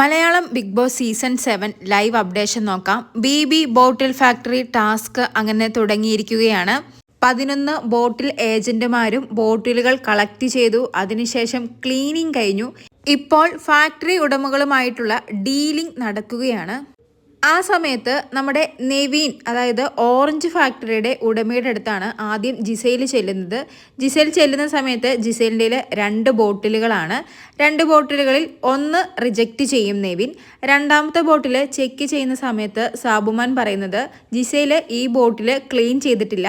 Malayalam Big Boss season seven live updation നോക്കാം. B B bottle factory task അങ്ങനെ തുടങ്ങിയിരിക്കുകയാണ്. പതിനൊന്ന് ബോട്ടിൽ ഏജന്റുമാരും ബോട്ടിലുകൾ കളക്ട് ചെയ്തു. അതിനുശേഷം ക്ലീനിങ് കഴിഞ്ഞു. ഇപ്പോൾ ഫാക്ടറി ഉടമകളുമായിട്ടുള്ള ഡീലിംഗ് നടക്കുകയാണ്. ആ സമയത്ത് നമ്മുടെ നെവീൻ അതായത് ഓറഞ്ച് ഫാക്ടറിയുടെ ഉടമയുടെ അടുത്താണ് ആദ്യം ജിസയിൽ ചെല്ലുന്നത്. ജിസയിൽ ചെല്ലുന്ന സമയത്ത് ജിസൈലിന്റെ രണ്ട് ബോട്ടിലുകളാണ്. രണ്ട് ബോട്ടിലുകളിൽ ഒന്ന് റിജക്റ്റ് ചെയ്യും നെവിൻ. രണ്ടാമത്തെ ബോട്ടിൽ ചെക്ക് ചെയ്യുന്ന സമയത്ത് സാബുമാൻ പറയുന്നത് ജിസയിൽ ഈ ബോട്ടിൽ ക്ലീൻ ചെയ്തിട്ടില്ല.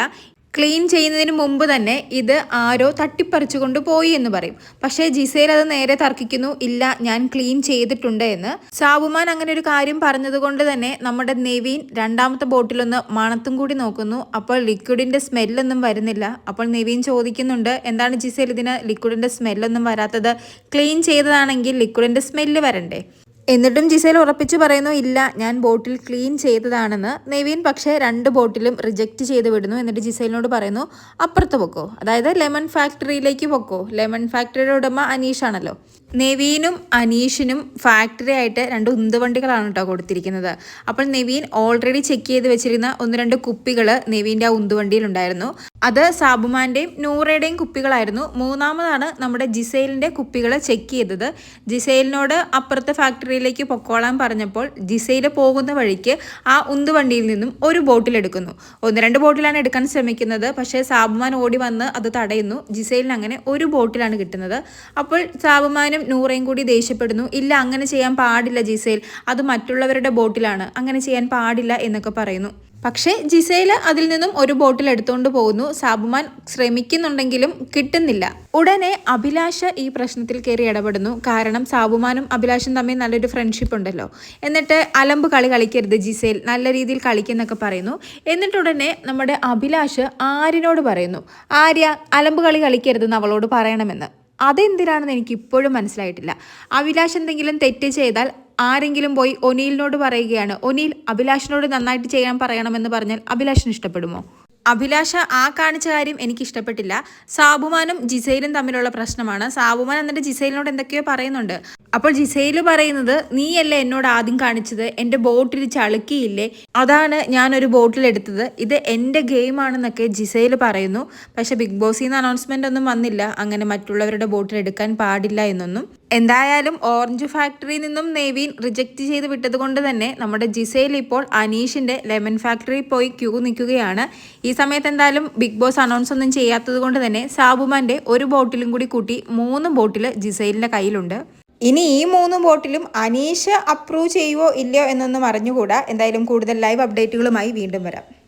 ക്ലീൻ ചെയ്യുന്നതിന് മുമ്പ് തന്നെ ഇത് ആരോ തട്ടിപ്പറിച്ചു പോയി എന്ന് പറയും. പക്ഷേ ജിസേൽ അത് നേരെ തർക്കിക്കുന്നു ഇല്ല ഞാൻ ക്ലീൻ ചെയ്തിട്ടുണ്ട് എന്ന്. സാബുമാൻ അങ്ങനെ ഒരു കാര്യം പറഞ്ഞതുകൊണ്ട് തന്നെ നമ്മുടെ നെവീൻ രണ്ടാമത്തെ ബോട്ടിലൊന്ന് മണത്തും കൂടി നോക്കുന്നു. അപ്പോൾ ലിക്വിഡിന്റെ സ്മെല്ലൊന്നും വരുന്നില്ല. അപ്പോൾ നെവീൻ ചോദിക്കുന്നുണ്ട് എന്താണ് ജിസേൽ ഇതിന് ലിക്വിഡിന്റെ സ്മെല്ലൊന്നും വരാത്തത്? ക്ലീൻ ചെയ്തതാണെങ്കിൽ ലിക്വിഡിന്റെ സ്മെല്ല് വരണ്ടേ? എന്നിട്ടും ജിസേൽ ഉറപ്പിച്ചു പറയുന്നു ഇല്ല ഞാൻ ബോട്ടിൽ ക്ലീൻ ചെയ്തതാണെന്ന്. നെവീൻ പക്ഷേ രണ്ട് ബോട്ടിലും റിജക്റ്റ് ചെയ്ത് വിടുന്നു എന്നിട്ട് ജിസേലിനോട് പറയുന്നു അപ്പുറത്ത് പൊക്കോ. അതായത് ലെമൺ ഫാക്ടറിയിലേക്ക് പൊക്കോ. ലെമൺ ഫാക്ടറിയുടെ ഉടമ അനീഷാണല്ലോ. നെവീനും അനീഷിനും ഫാക്ടറി ആയിട്ട് രണ്ട് ഉന്തുവണ്ടികളാണ് കേട്ടോ കൊടുത്തിരിക്കുന്നത്. അപ്പോൾ നെവീൻ ഓൾറെഡി ചെക്ക് ചെയ്ത് വെച്ചിരുന്ന ഒന്ന് രണ്ട് കുപ്പികൾ നെവീന്റെ ആ ഉന്തുവണ്ടിയിലുണ്ടായിരുന്നു. അത് സാബുമാന്റെയും നൂറയുടെയും കുപ്പികളായിരുന്നു. മൂന്നാമതാണ് നമ്മുടെ ജിസൈലിന്റെ കുപ്പികൾ ചെക്ക് ചെയ്തത്. ജിസൈലിനോട് അപ്പുറത്തെ ഫാക്ടറിയിലേക്ക് പൊക്കോളാൻ പറഞ്ഞപ്പോൾ ജിസൈൽ പോകുന്ന വഴിക്ക് ആ ഉന്തുവണ്ടിയിൽ നിന്നും ഒരു ബോട്ടിൽ എടുക്കുന്നു. ഒന്ന് രണ്ട് ബോട്ടിലാണ് എടുക്കാൻ ശ്രമിക്കുന്നത്. പക്ഷേ സാബുമാൻ ഓടി വന്ന് അത് തടയുന്നു. ജിസൈലിന് അങ്ങനെ ഒരു ബോട്ടിലാണ് കിട്ടുന്നത്. അപ്പോൾ സാബുമാനും നൂറയും കൂടി ദേഷ്യപ്പെടുന്നു. ഇല്ല അങ്ങനെ ചെയ്യാൻ പാടില്ല ജിസേൽ. അത് മറ്റുള്ളവരുടെ ബോട്ടിലാണ്. അങ്ങനെ ചെയ്യാൻ പാടില്ല എന്നൊക്കെ പറയുന്നു. പക്ഷേ ജിസേൽ അതിൽ നിന്നും ഒരു ബോട്ടിൽ എടുത്തുകൊണ്ട് പോകുന്നു. സാബുമാൻ ശ്രമിക്കുന്നുണ്ടെങ്കിലും കിട്ടുന്നില്ല. ഉടനെ അഭിലാഷ ഈ പ്രശ്നത്തിൽ കയറി ഇടപെടുന്നു. കാരണം സാബുമാനും അഭിലാഷും തമ്മിൽ നല്ലൊരു ഫ്രണ്ട്ഷിപ്പ് ഉണ്ടല്ലോ. എന്നിട്ട് അലമ്പ് കളി കളിക്കരുത് ജിസേൽ. നല്ല രീതിയിൽ കളിക്കുന്നൊക്കെ പറയുന്നു. എന്നിട്ടുടനെ നമ്മുടെ അഭിലാഷ് ആര്യനോട് പറയുന്നു. ആര്യ അലമ്പ് കളി കളിക്കരുതെന്ന് അവളോട് പറയണമെന്ന്. അതെന്തിനാണെന്ന് എനിക്ക് ഇപ്പോഴും മനസ്സിലായിട്ടില്ല. അഭിലാഷ് എന്തെങ്കിലും തെറ്റ് ചെയ്താൽ ആരെങ്കിലും പോയി ഒനീലിനോട് പറയുകയാണ്. ഒനീൽ അഭിലാഷിനോട് നന്നായിട്ട് ചെയ്യാൻ പറയണമെന്ന് പറഞ്ഞാൽ അഭിലാഷിന് ഇഷ്ടപ്പെടുമോ? അഭിലാഷ ആ കാണിച്ച കാര്യം എനിക്ക് ഇഷ്ടപ്പെട്ടില്ല സാബുമാനും ജിസൈലും തമ്മിലുള്ള പ്രശ്നമാണ്. സാബുമാൻ എന്നിട്ട് ജിസൈലിനോട് എന്തൊക്കെയോ പറയുന്നുണ്ട്. അപ്പോൾ ജിസൈൽ പറയുന്നത് നീയല്ലേ എന്നോട് ആദ്യം കാണിച്ചത്? എന്റെ ബോട്ടിൽ ചളുക്കിയില്ലേ? അതാണ് ഞാനൊരു ബോട്ടിൽ എടുത്തത്. ഇത് എന്റെ ഗെയിമാണെന്നൊക്കെ ജിസൈൽ പറയുന്നു. പക്ഷേ ബിഗ് ബോസിൽ നിന്ന് അനൗൺസ്മെന്റ് ഒന്നും വന്നില്ല. അങ്ങനെ മറ്റുള്ളവരുടെ ബോട്ടിൽ എടുക്കാൻ പാടില്ല എന്നൊന്നും. എന്തായാലും ഓറഞ്ച് ഫാക്ടറിയിൽ നിന്നും നേവീൻ റിജക്റ്റ് ചെയ്ത് വിട്ടത് കൊണ്ട് തന്നെ നമ്മുടെ ജിസയിൽ ഇപ്പോൾ അനീഷിന്റെ ലെമൺ ഫാക്ടറിയിൽ പോയി ക്യൂ നിൽക്കുകയാണ്. ഈ സമയത്ത് എന്തായാലും ബിഗ് ബോസ് അനൗൺസ് ഒന്നും ചെയ്യാത്തത് കൊണ്ട് തന്നെ സാബുമാന്റെ ഒരു ബോട്ടിലും കൂടി കൂട്ടി മൂന്ന് ബോട്ടിൽ ജിസൈലിന്റെ കയ്യിലുണ്ട്. ഇനി ഈ മൂന്ന് ബോട്ടിലും അനീഷ് അപ്രൂവ് ചെയ്യുവോ ഇല്ലയോ എന്നൊന്നും അറിഞ്ഞുകൂടാ. എന്തായാലും കൂടുതൽ ലൈവ് അപ്ഡേറ്റുകളുമായി വീണ്ടും വരാം.